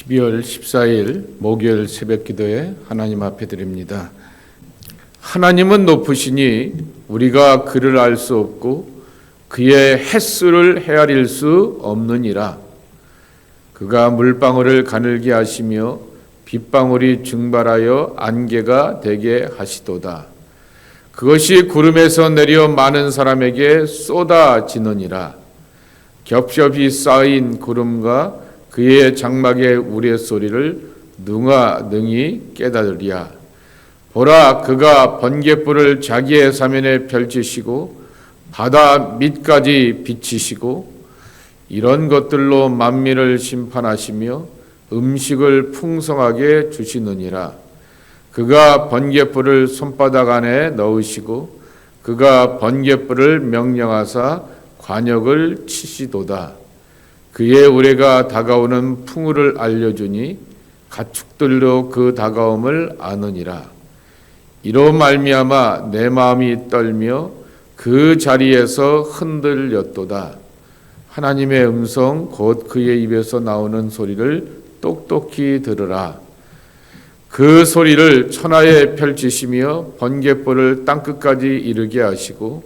12월 14일 목요일 새벽 기도에 하나님 앞에 드립니다. 하나님은 높으시니 우리가 그를 알 수 없고 그의 횟수를 헤아릴 수 없느니라. 그가 물방울을 가늘게 하시며 빗방울이 증발하여 안개가 되게 하시도다. 그것이 구름에서 내려 많은 사람에게 쏟아지느니라. 겹겹이 쌓인 구름과 그의 장막의 우레소리를 누가 능히 깨달으랴. 보라 그가 번갯불을 자기의 사면에 펼치시고 바다 밑까지 비치시고 이런 것들로 만민을 심판하시며 음식을 풍성하게 주시느니라. 그가 번갯불을 손바닥 안에 넣으시고 그가 번갯불을 명령하사 관역을 치시도다. 그의 우레가 다가오는 풍우를 알려주니 가축들도 그 다가옴을 아느니라. 이로 말미암아 내 마음이 떨며 그 자리에서 흔들렸도다. 하나님의 음성 곧 그의 입에서 나오는 소리를 똑똑히 들으라. 그 소리를 천하에 펼치시며 번갯불을 땅끝까지 이르게 하시고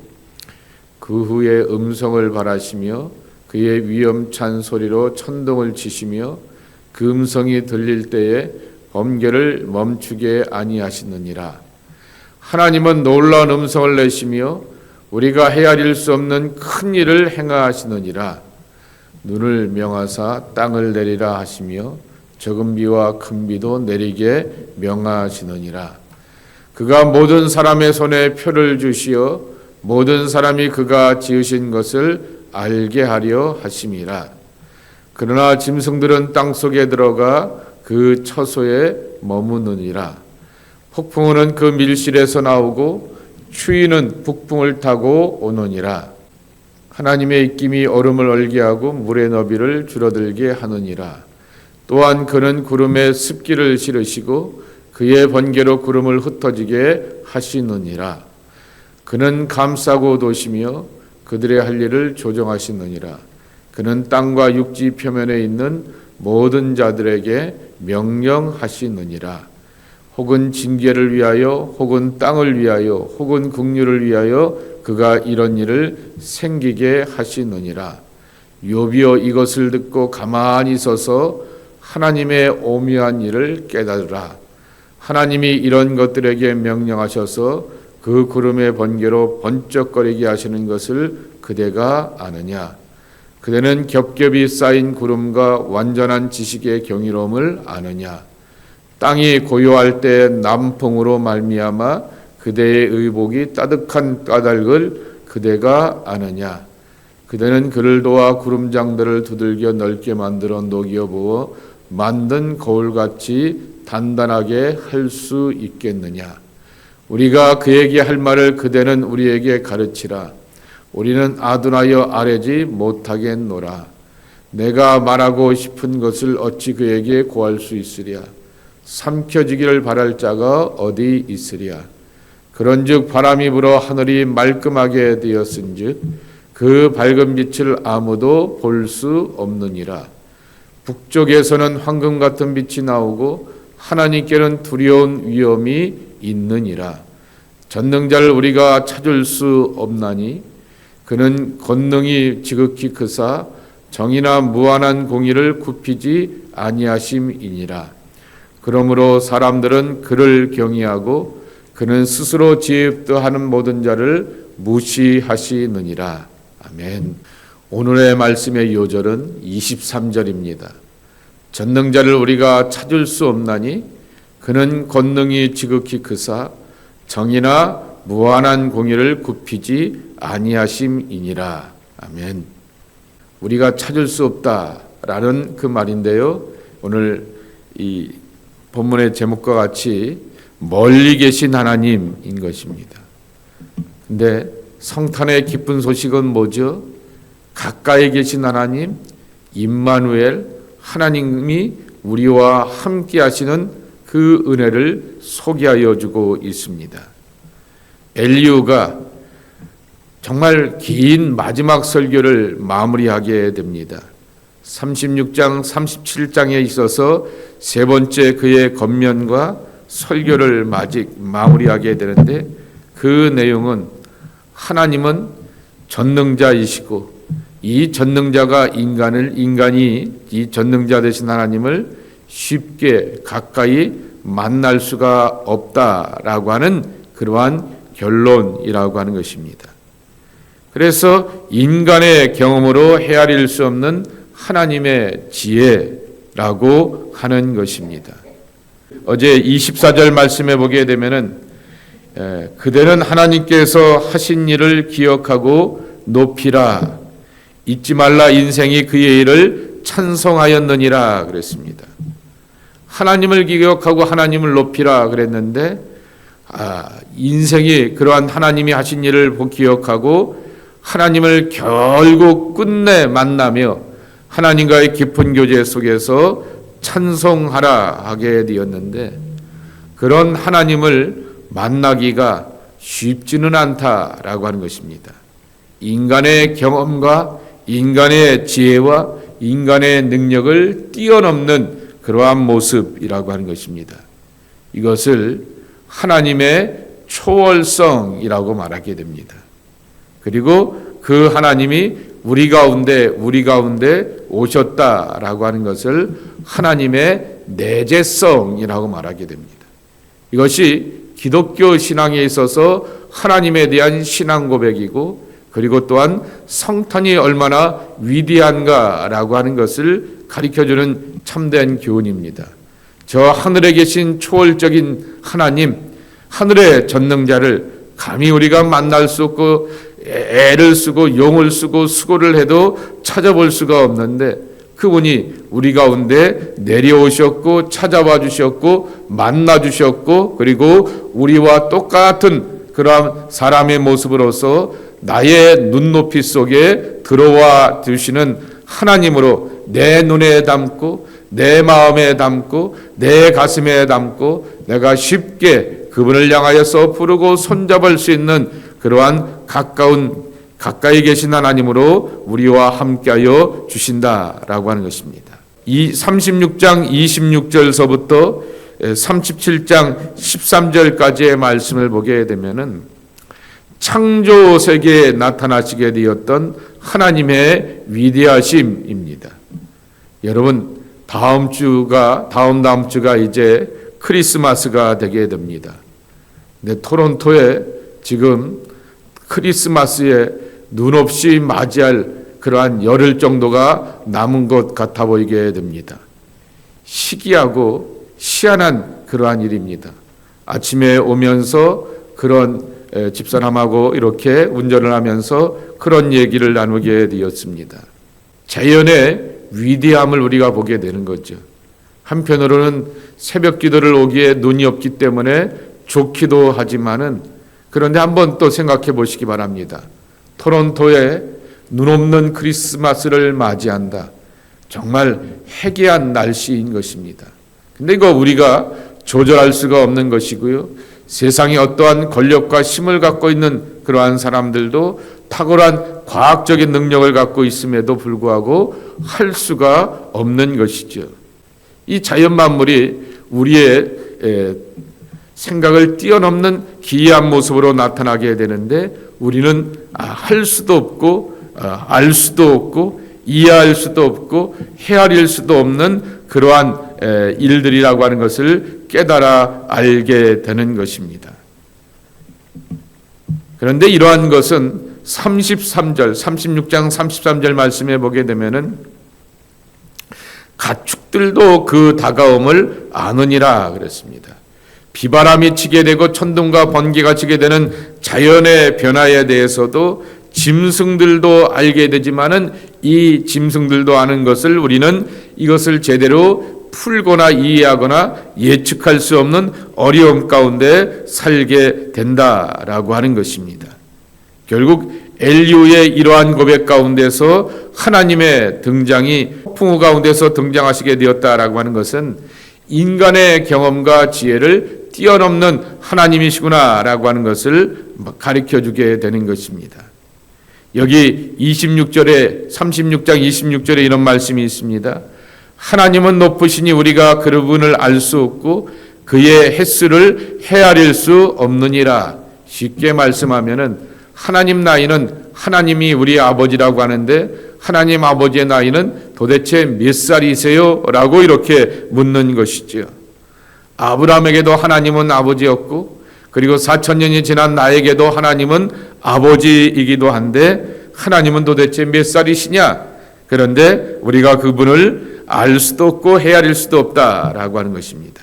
그 후에 음성을 바라시며 그의 위엄찬 소리로 천둥을 치시며 그 음성이 들릴 때에 번개를 멈추게 아니하시느니라. 하나님은 놀라운 음성을 내시며 우리가 헤아릴 수 없는 큰 일을 행하시느니라. 눈을 명하사 땅을 내리라 하시며 적은 비와 큰 비도 내리게 명하시느니라. 그가 모든 사람의 손에 표를 주시어 모든 사람이 그가 지으신 것을 알게 하려 하심이라. 그러나 짐승들은 땅 속에 들어가 그 처소에 머무느니라. 폭풍우는 그 밀실에서 나오고 추위는 북풍을 타고 오느니라. 하나님의 입김이 얼음을 얼게 하고 물의 너비를 줄어들게 하느니라. 또한 그는 구름에 습기를 실으시고 그의 번개로 구름을 흩어지게 하시느니라. 그는 감싸고 도시며 그들의 할 일을 조정하시느니라. 그는 땅과 육지 표면에 있는 모든 자들에게 명령하시느니라. 혹은 징계를 위하여, 혹은 땅을 위하여, 혹은 국류를 위하여 그가 이런 일을 생기게 하시느니라. 요비여 이것을 듣고 가만히 서서 하나님의 오묘한 일을 깨달으라. 하나님이 이런 것들에게 명령하셔서 그 구름의 번개로 번쩍거리게 하시는 것을 그대가 아느냐? 그대는 겹겹이 쌓인 구름과 완전한 지식의 경이로움을 아느냐? 땅이 고요할 때 남풍으로 말미암아 그대의 의복이 따뜻한 까닭을 그대가 아느냐? 그대는 그를 도와 구름장들을 두들겨 넓게 만들어 녹여 부어 만든 거울같이 단단하게 할 수 있겠느냐? 우리가 그에게 할 말을 그대는 우리에게 가르치라. 우리는 아둔하여 아뢰지 못하겠노라. 내가 말하고 싶은 것을 어찌 그에게 고할 수 있으랴? 삼켜지기를 바랄 자가 어디 있으랴? 그런즉 바람이 불어 하늘이 말끔하게 되었은즉 그 밝은 빛을 아무도 볼 수 없느니라. 북쪽에서는 황금 같은 빛이 나오고 하나님께는 두려운 위험이 있느니라. 전능자를 우리가 찾을 수 없나니 그는 권능이 지극히 크사 정의나 무한한 공의를 굽히지 아니하심이니라. 그러므로 사람들은 그를 경외하고 그는 스스로 지혜도 하는 모든 자를 무시하시느니라. 아멘. 오늘의 말씀의 요절은 23절입니다. 전능자를 우리가 찾을 수 없나니 그는 권능이 지극히 크사 정의나 무한한 공의를 굽히지 아니하심이니라. 아멘. 우리가 찾을 수 없다라는 그 말인데요. 오늘 이 본문의 제목과 같이 멀리 계신 하나님인 것입니다. 근데 성탄의 기쁜 소식은 뭐죠? 가까이 계신 하나님, 임마누엘, 하나님이 우리와 함께 하시는 그 은혜를 소개하여 주고 있습니다. 엘리우가 정말 긴 마지막 설교를 마무리하게 됩니다. 36장 37장에 있어서 세 번째 그의 겉면과 설교를 마직 마무리하게 되는데 그 내용은 하나님은 전능자이시고 이 전능자가 인간을 인간이 이 전능자 되신 하나님을 쉽게 가까이 만날 수가 없다라고 하는 그러한 결론이라고 하는 것입니다. 그래서 인간의 경험으로 헤아릴 수 없는 하나님의 지혜라고 하는 것입니다. 어제 24절 말씀에 보게 되면은 에, 그대는 하나님께서 하신 일을 기억하고 높이라 잊지 말라 인생이 그의 일을 찬송하였느니라 그랬습니다. 하나님을 기억하고 하나님을 높이라 그랬는데 아, 인생이 그러한 하나님이 하신 일을 기억하고 하나님을 결국 끝내 만나며 하나님과의 깊은 교제 속에서 찬송하라 하게 되었는데 그런 하나님을 만나기가 쉽지는 않다라고 하는 것입니다. 인간의 경험과 인간의 지혜와 인간의 능력을 뛰어넘는 그러한 모습이라고 하는 것입니다. 이것을 하나님의 초월성이라고 말하게 됩니다. 그리고 그 하나님이 우리 가운데 우리 가운데 오셨다라고 하는 것을 하나님의 내재성이라고 말하게 됩니다. 이것이 기독교 신앙에 있어서 하나님에 대한 신앙 고백이고 그리고 또한 성탄이 얼마나 위대한가라고 하는 것을 가르쳐 주는 참된 교훈입니다. 저 하늘에 계신 초월적인 하나님, 하늘의 전능자를 감히 우리가 만날 수 없고 애를 쓰고 용을 쓰고 수고를 해도 찾아볼 수가 없는데 그분이 우리 가운데 내려오셨고 찾아와 주셨고 만나 주셨고 그리고 우리와 똑같은 그러한 사람의 모습으로서 나의 눈높이 속에 들어와 주시는 하나님으로 내 눈에 담고 내 마음에 담고 내 가슴에 담고 내가 쉽게 그분을 향하여서 부르고 손잡을 수 있는 그러한 가까운 가까이 계신 하나님으로 우리와 함께하여 주신다라고 하는 것입니다. 이 36장 26절서부터 37장 13절까지의 말씀을 보게 되면은 창조 세계에 나타나시게 되었던 하나님의 위대하심입니다. 여러분 다음 주가 다음 다음 주가 이제 크리스마스가 되게 됩니다. 근데 토론토에 지금 크리스마스에 눈 없이 맞이할 그러한 열흘 정도가 남은 것 같아 보이게 됩니다. 시기하고 희한한 그러한 일입니다. 아침에 오면서 그런 집사람하고 이렇게 운전을 하면서 그런 얘기를 나누게 되었습니다. 자연의 위대함을 우리가 보게 되는 거죠. 한편으로는 새벽 기도를 오기에 눈이 없기 때문에 좋기도 하지만은 그런데 한번 또 생각해 보시기 바랍니다. 토론토에 눈 없는 크리스마스를 맞이한다. 정말 해괴한 날씨인 것입니다. 근데 이거 우리가 조절할 수가 없는 것이고요. 세상에 어떠한 권력과 힘을 갖고 있는 그러한 사람들도 탁월한 과학적인 능력을 갖고 있음에도 불구하고 할 수가 없는 것이죠. 이 자연 만물이 우리의 생각을 뛰어넘는 기이한 모습으로 나타나게 되는데 우리는 아, 할 수도 없고 아, 알 수도 없고 이해할 수도 없고 헤아릴 수도 없는 그러한 일들이라고 하는 것을 깨달아 알게 되는 것입니다. 그런데 이러한 것은 33절, 36장 33절 말씀에 보게 되면은 가축들도 그 다가옴을 아느니라 그랬습니다. 비바람이 치게 되고 천둥과 번개가 치게 되는 자연의 변화에 대해서도 짐승들도 알게 되지만은 이 짐승들도 아는 것을 우리는 이것을 제대로 풀거나 이해하거나 예측할 수 없는 어려움 가운데 살게 된다라고 하는 것입니다. 결국 엘리우의 이러한 고백 가운데서 하나님의 등장이 풍우 가운데서 등장하시게 되었다라고 하는 것은 인간의 경험과 지혜를 뛰어넘는 하나님이시구나라고 하는 것을 가르쳐 주게 되는 것입니다. 여기 26절에 36장 26절에 이런 말씀이 있습니다. 하나님은 높으시니 우리가 그분을 알 수 없고 그의 횟수를 헤아릴 수 없느니라. 쉽게 말씀하면은 하나님 나이는 하나님이 우리 아버지라고 하는데 하나님 아버지의 나이는 도대체 몇 살이세요? 라고 이렇게 묻는 것이지요. 아브라함에게도 하나님은 아버지였고 그리고 4천 년이 지난 나에게도 하나님은 아버지이기도 한데 하나님은 도대체 몇 살이시냐? 그런데 우리가 그분을 알 수도 없고 헤아릴 수도 없다라고 하는 것입니다.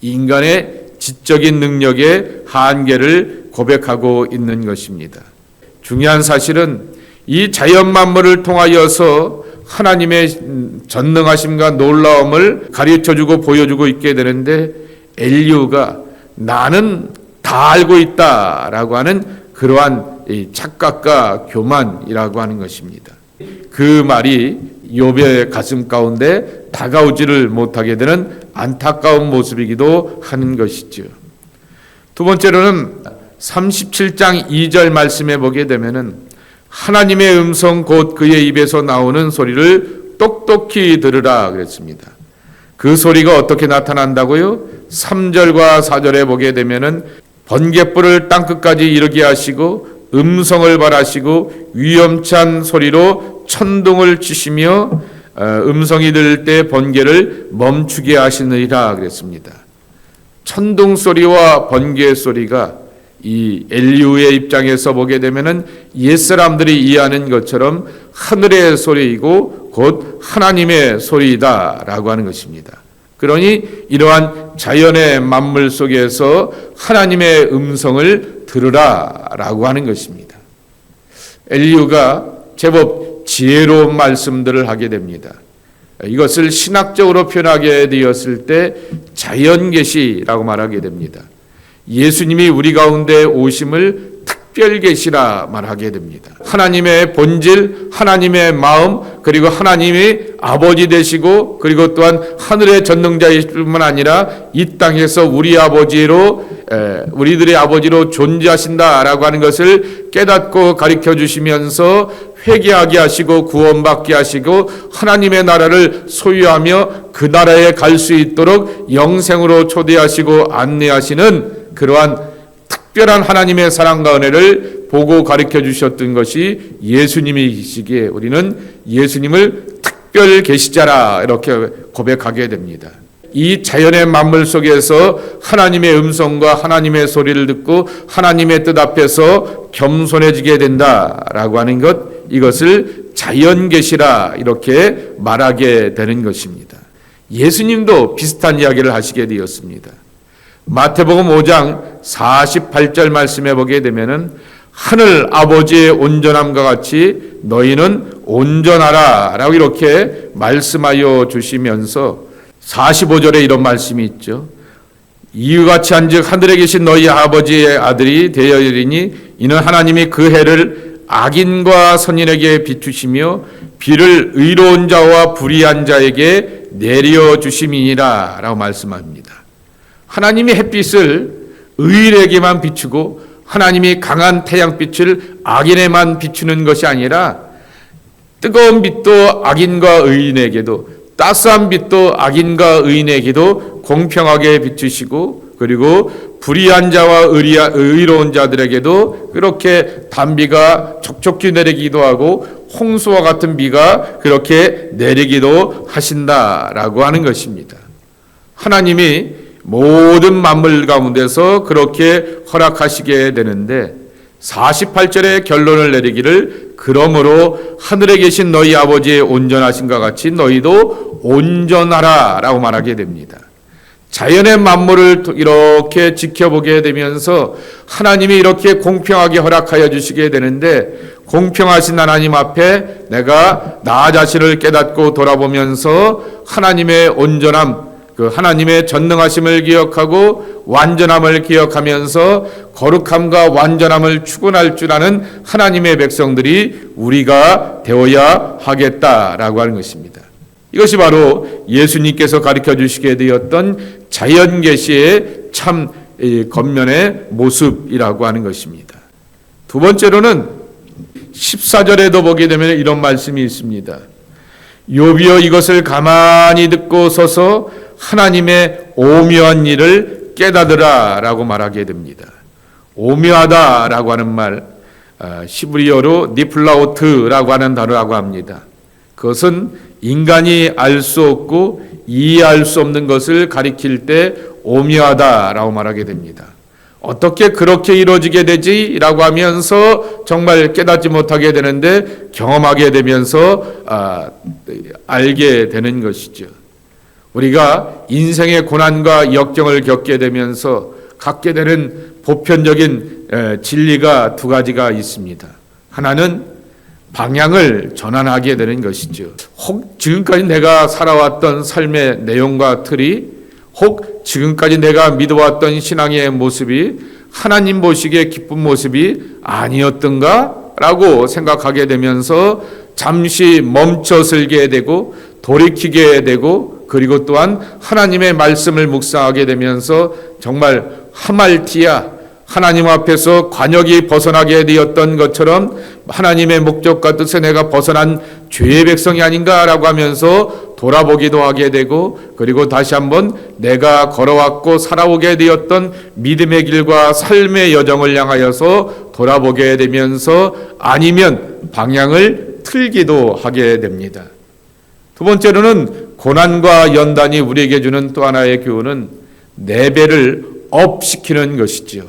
인간의 지적인 능력의 한계를 고백하고 있는 것입니다. 중요한 사실은 이 자연 만물을 통하여서 하나님의 전능하심과 놀라움을 가르쳐 주고 보여주고 있게 되는데 엘리우가 나는 다 알고 있다라고 하는 그러한 착각과 교만이라고 하는 것입니다. 그 말이 욥의 가슴 가운데 다가오지를 못하게 되는 안타까운 모습이기도 하는 것이죠. 두 번째로는 37장 2절 말씀에 보게 되면은 하나님의 음성 곧 그의 입에서 나오는 소리를 똑똑히 들으라 그랬습니다. 그 소리가 어떻게 나타난다고요? 3절과 4절에 보게 되면은 번갯불을 땅 끝까지 이르게 하시고 음성을 발하시고 위험찬 소리로 천둥을 치시며 어, 음성이 들을 때 번개를 멈추게 하시느니라 그랬습니다. 천둥 소리와 번개 소리가 이 엘리우의 입장에서 보게 되면은 옛 사람들이 이해하는 것처럼 하늘의 소리이고 곧 하나님의 소리이다라고 하는 것입니다. 그러니 이러한 자연의 만물 속에서 하나님의 음성을 들으라라고 하는 것입니다. 엘리우가 제법 지혜로운 말씀들을 하게 됩니다. 이것을 신학적으로 표현하게 되었을 때 자연계시라고 말하게 됩니다. 예수님이 우리 가운데 오심을 특별 계시라 말하게 됩니다. 하나님의 본질, 하나님의 마음, 그리고 하나님이 아버지 되시고 그리고 또한 하늘의 전능자일 뿐만 아니라 이 땅에서 우리 아버지로 우리들의 아버지로 존재하신다라고 하는 것을 깨닫고 가르쳐 주시면서 회개하게 하시고 구원받게 하시고 하나님의 나라를 소유하며 그 나라에 갈 수 있도록 영생으로 초대하시고 안내하시는 그러한 특별한 하나님의 사랑과 은혜를 보고 가르쳐 주셨던 것이 예수님이시기에 우리는 예수님을 특별 계시자라 이렇게 고백하게 됩니다. 이 자연의 만물 속에서 하나님의 음성과 하나님의 소리를 듣고 하나님의 뜻 앞에서 겸손해지게 된다라고 하는 것 이것을 자연 계시라 이렇게 말하게 되는 것입니다. 예수님도 비슷한 이야기를 하시게 되었습니다. 마태복음 5장 48절 말씀해 보게 되면은 하늘 아버지의 온전함과 같이 너희는 온전하라 라고 이렇게 말씀하여 주시면서 45절에 이런 말씀이 있죠. 이유같이 한즉 하늘에 계신 너희 아버지의 아들이 되어이리니 이는 하나님이 그 해를 악인과 선인에게 비추시며 비를 의로운 자와 불의한 자에게 내려 주심이니라라고 말씀합니다. 하나님이 햇빛을 의인에게만 비추고 하나님이 강한 태양빛을 악인에만 비추는 것이 아니라 뜨거운 빛도 악인과 의인에게도 따스한 빛도 악인과 의인에게도 공평하게 비추시고 그리고 불의한 자와 의로운 자들에게도 그렇게 단비가 촉촉히 내리기도 하고 홍수와 같은 비가 그렇게 내리기도 하신다라고 하는 것입니다. 하나님이 모든 만물 가운데서 그렇게 허락하시게 되는데 48절의 결론을 내리기를 그러므로 하늘에 계신 너희 아버지의 온전하신과 같이 너희도 온전하라 라고 말하게 됩니다. 자연의 만물을 이렇게 지켜보게 되면서 하나님이 이렇게 공평하게 허락하여 주시게 되는데 공평하신 하나님 앞에 내가 나 자신을 깨닫고 돌아보면서 하나님의 온전함 그 하나님의 전능하심을 기억하고 완전함을 기억하면서 거룩함과 완전함을 추구할 줄 아는 하나님의 백성들이 우리가 되어야 하겠다라고 하는 것입니다. 이것이 바로 예수님께서 가르쳐 주시게 되었던 자연 계시의 참 겉면의 모습이라고 하는 것입니다. 두 번째로는 14절에도 보게 되면 이런 말씀이 있습니다. 요비여 이것을 가만히 듣고 서서 하나님의 오묘한 일을 깨닫으라 라고 말하게 됩니다. 오묘하다 라고 하는 말 아, 시브리어로 니플라우트라고 하는 단어라고 합니다. 그것은 인간이 알 수 없고 이해할 수 없는 것을 가리킬 때 오묘하다라고 말하게 됩니다. 어떻게 그렇게 이루어지게 되지 라고 하면서 정말 깨닫지 못하게 되는데 경험하게 되면서 아, 알게 되는 것이죠. 우리가 인생의 고난과 역경을 겪게 되면서 갖게 되는 보편적인 에, 진리가 두 가지가 있습니다. 하나는 방향을 전환하게 되는 것이죠. 혹 지금까지 내가 살아왔던 삶의 내용과 틀이 혹 지금까지 내가 믿어왔던 신앙의 모습이 하나님 보시기에 기쁜 모습이 아니었던가? 라고 생각하게 되면서 잠시 멈춰 설게 되고 돌이키게 되고 그리고 또한 하나님의 말씀을 묵상하게 되면서 정말 하말티야 하나님 앞에서 관역이 벗어나게 되었던 것처럼 하나님의 목적과 뜻에 내가 벗어난 죄의 백성이 아닌가라고 하면서 돌아보기도 하게 되고 그리고 다시 한번 내가 걸어왔고 살아오게 되었던 믿음의 길과 삶의 여정을 향하여서 돌아보게 되면서 아니면 방향을 틀기도 하게 됩니다. 두 번째로는 고난과 연단이 우리에게 주는 또 하나의 교훈은 내배를 업시키는 것이지요.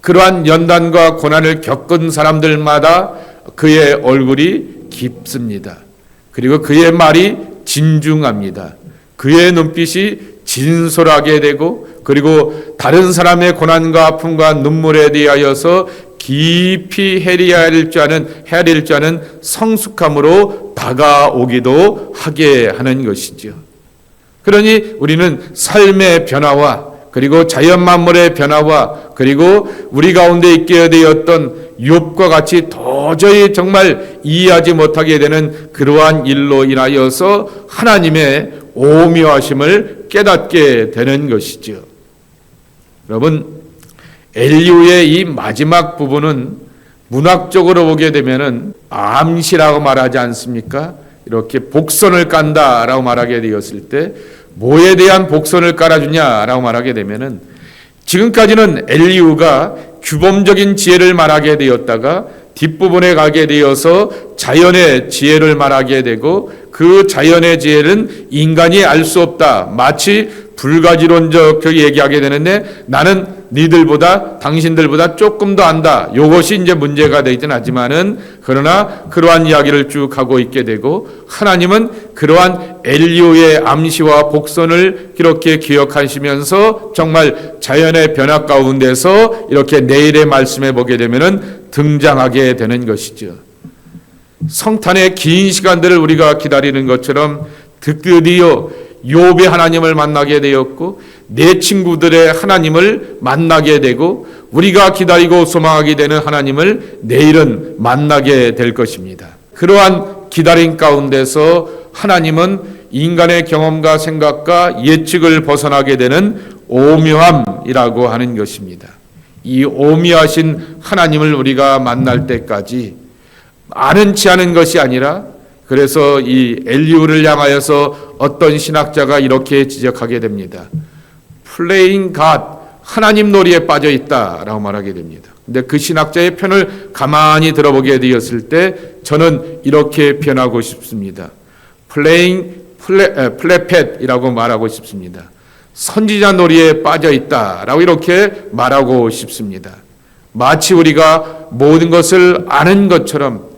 그러한 연단과 고난을 겪은 사람들마다 그의 얼굴이 깊습니다. 그리고 그의 말이 진중합니다. 그의 눈빛이 진솔하게 되고 그리고 다른 사람의 고난과 아픔과 눈물에 대하여서 깊이 헤아릴 줄 아는 헤아릴 줄 아는 성숙함으로 다가오기도 하게 하는 것이죠. 그러니 우리는 삶의 변화와 그리고 자연 만물의 변화와 그리고 우리 가운데 있게 되었던 욥과 같이 도저히 정말 이해하지 못하게 되는 그러한 일로 인하여서 하나님의 오묘하심을 깨닫게 되는 것이죠. 여러분 엘리우의 이 마지막 부분은 문학적으로 보게 되면은 암시라고 말하지 않습니까? 이렇게 복선을 깐다라고 말하게 되었을 때 뭐에 대한 복선을 깔아주냐라고 말하게 되면은 지금까지는 엘리우가 규범적인 지혜를 말하게 되었다가 뒷부분에 가게 되어서 자연의 지혜를 말하게 되고 그 자연의 지혜는 인간이 알 수 없다. 마치 불가지론적 얘기하게 되는데 나는 니들보다 당신들보다 조금 더 안다. 요것이 이제 문제가 되진 않지만은 그러나 그러한 이야기를 쭉 하고 있게 되고 하나님은 그러한 엘리오의 암시와 복선을 이렇게 기억하시면서 정말 자연의 변화 가운데서 이렇게 내일의 말씀에 보게 되면은 등장하게 되는 것이죠. 성탄의 긴 시간들을 우리가 기다리는 것처럼 드디어 욥의 하나님을 만나게 되었고 내 친구들의 하나님을 만나게 되고 우리가 기다리고 소망하게 되는 하나님을 내일은 만나게 될 것입니다. 그러한 기다림 가운데서 하나님은 인간의 경험과 생각과 예측을 벗어나게 되는 오묘함이라고 하는 것입니다. 이 오묘하신 하나님을 우리가 만날 때까지 아는 치 않은 것이 아니라 그래서 이 엘리우를 향하여서 어떤 신학자가 이렇게 지적하게 됩니다. 플레잉 갓 하나님 놀이에 빠져 있다라고 말하게 됩니다. 근데 그 신학자의 편을 가만히 들어보게 되었을 때 저는 이렇게 표현하고 싶습니다. 플레잉 플레, 플레펫이라고 말하고 싶습니다. 선지자 놀이에 빠져 있다라고 이렇게 말하고 싶습니다. 마치 우리가 모든 것을 아는 것처럼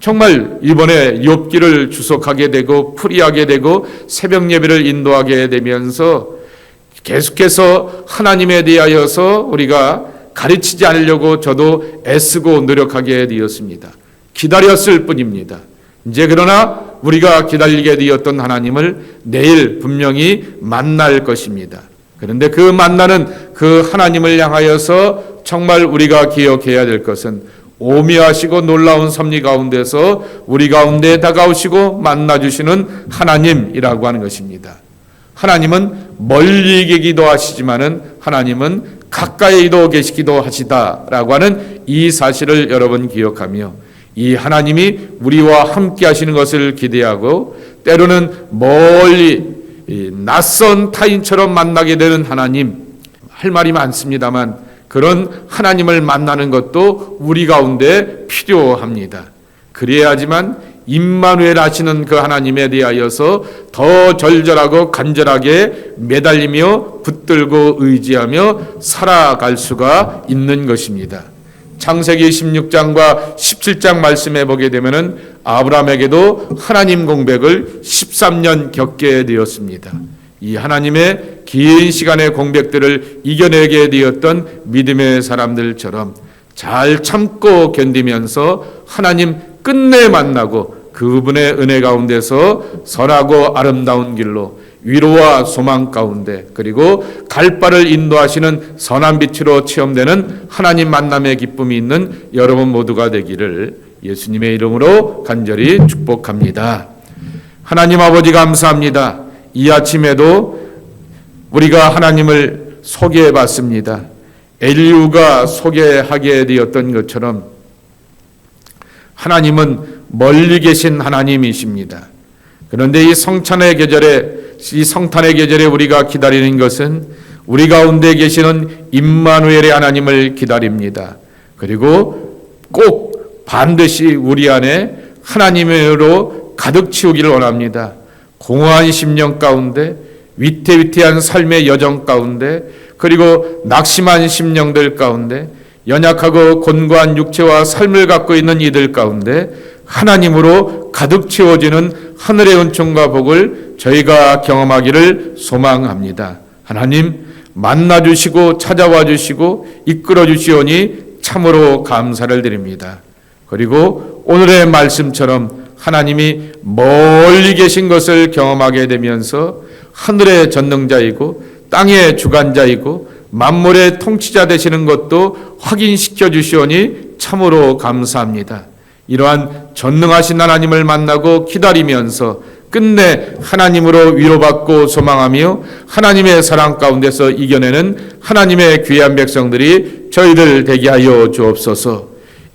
정말 이번에 욥기를 주석하게 되고 풀이하게 되고 새벽 예배를 인도하게 되면서 계속해서 하나님에 대하여서 우리가 가르치지 않으려고 저도 애쓰고 노력하게 되었습니다. 기다렸을 뿐입니다. 이제 그러나 우리가 기다리게 되었던 하나님을 내일 분명히 만날 것입니다. 그런데 그 만나는 그 하나님을 향하여서 정말 우리가 기억해야 될 것은 오미하시고 놀라운 섭리 가운데서 우리 가운데 다가오시고 만나주시는 하나님이라고 하는 것입니다. 하나님은 멀리 계기도 하시지만은 하나님은 가까이도 계시기도 하시다라고 하는 이 사실을 여러분 기억하며 이 하나님이 우리와 함께 하시는 것을 기대하고 때로는 멀리 이 낯선 타인처럼 만나게 되는 하나님 할 말이 많습니다만 그런 하나님을 만나는 것도 우리 가운데 필요합니다. 그래야지만 임마누엘 하시는 그 하나님에 대하여서 더 절절하고 간절하게 매달리며 붙들고 의지하며 살아갈 수가 있는 것입니다. 창세기 16장과 17장 말씀해 보게 되면은 아브라함에게도 하나님 공백을 13년 겪게 되었습니다. 이 하나님의 긴 시간의 공백들을 이겨내게 되었던 믿음의 사람들처럼 잘 참고 견디면서 하나님 끝내 만나고 그분의 은혜 가운데서 선하고 아름다운 길로 위로와 소망 가운데 그리고 갈 바를 인도하시는 선한 빛으로 체험되는 하나님 만남의 기쁨이 있는 여러분 모두가 되기를 예수님의 이름으로 간절히 축복합니다. 하나님 아버지 감사합니다. 이 아침에도 우리가 하나님을 소개해 봤습니다. 엘리우가 소개하게 되었던 것처럼 하나님은 멀리 계신 하나님이십니다. 그런데 이 성찬의 계절에 이 성탄의 계절에 우리가 기다리는 것은 우리 가운데 계시는 임마누엘의 하나님을 기다립니다. 그리고 꼭 반드시 우리 안에 하나님으로 가득 채우기를 원합니다. 공허한 심령 가운데 위태위태한 삶의 여정 가운데 그리고 낙심한 심령들 가운데 연약하고 곤고한 육체와 삶을 갖고 있는 이들 가운데 하나님으로 가득 채워지는 하늘의 은총과 복을 저희가 경험하기를 소망합니다. 하나님 만나 주시고 찾아와 주시고 이끌어 주시오니 참으로 감사를 드립니다. 그리고 오늘의 말씀처럼 하나님이 멀리 계신 것을 경험하게 되면서 하늘의 전능자이고 땅의 주관자이고 만물의 통치자 되시는 것도 확인시켜 주시오니 참으로 감사합니다. 이러한 전능하신 하나님을 만나고 기다리면서 끝내 하나님으로 위로받고 소망하며 하나님의 사랑 가운데서 이겨내는 하나님의 귀한 백성들이 저희들 되게 하여 주옵소서.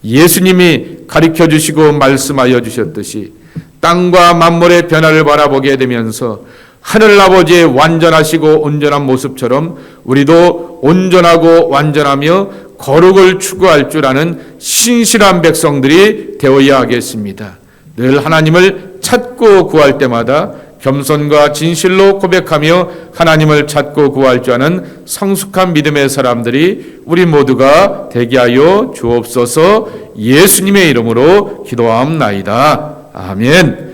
예수님이 가르쳐 주시고 말씀하여 주셨듯이 땅과 만물의 변화를 바라보게 되면서 하늘 아버지의 완전하시고 온전한 모습처럼 우리도 온전하고 완전하며 거룩을 추구할 줄 아는 신실한 백성들이 되어야 하겠습니다. 늘 하나님을 찾고 구할 때마다 겸손과 진실로 고백하며 하나님을 찾고 구할 줄 아는 성숙한 믿음의 사람들이 우리 모두가 되게 하여 주옵소서 예수님의 이름으로 기도함나이다. 아멘.